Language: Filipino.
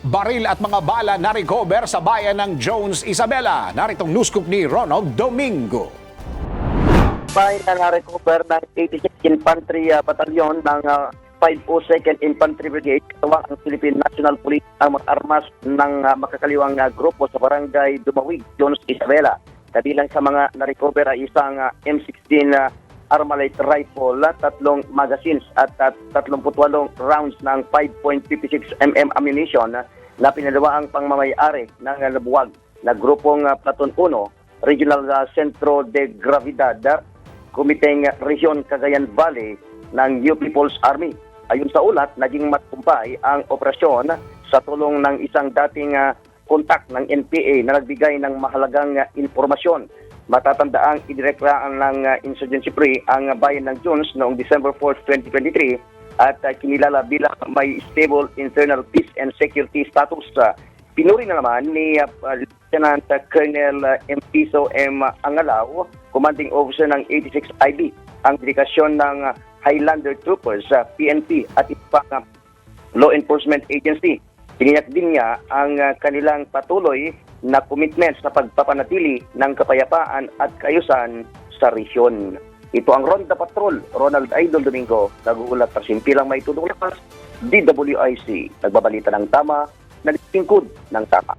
Baril at mga bala na recover sa bayan ng Jones, Isabela. Naritong news ni Ronald Domingo. May na na-recover ng 86 Infantry uh, Batalyon ng uh, 502nd Infantry Brigade kasawa ang Philippine National Police ang mag-armas ng uh, makakaliwang uh, grupo sa barangay Dumawig, Jones, Isabela. Kabilang sa mga na-recover ay isang uh, M16 uh, Armalite rifle, uh, tatlong magazines at uh, 38 rounds ng 5.56 mm ammunition uh, na pinalawa ang pangmamayari ng uh, nabuwag na grupong uh, Platoon 1, Regional uh, Centro de Gravidad, uh, Kumiteng Region Cagayan Valley ng UP People's Army. Ayon sa ulat, naging matumpay ang operasyon sa tulong ng isang dating ah, kontak ng NPA na nagbigay ng mahalagang ah, informasyon. Matatandaang idireklaan ng ah, Insurgency Free ang ah, bayan ng Jones noong December 4, 2023 at ah, kinilala bilang may stable internal peace and security status. Ah, Pinuri na naman ni uh, Lieutenant Colonel uh, Empiso M. Angalaw, commanding officer ng 86 IB, ang dedikasyon ng uh, Highlander Troopers, uh, PNP at iba pang uh, law enforcement agency. Tiniyak din niya ang uh, kanilang patuloy na commitment sa pagpapanatili ng kapayapaan at kaayusan sa resyon. Ito ang Ronda Patrol, Ronald Idol Domingo, naguulat para simpilang may tudong lakas, DWIC, nagbabalita ng tama, nagtingkod ng tama.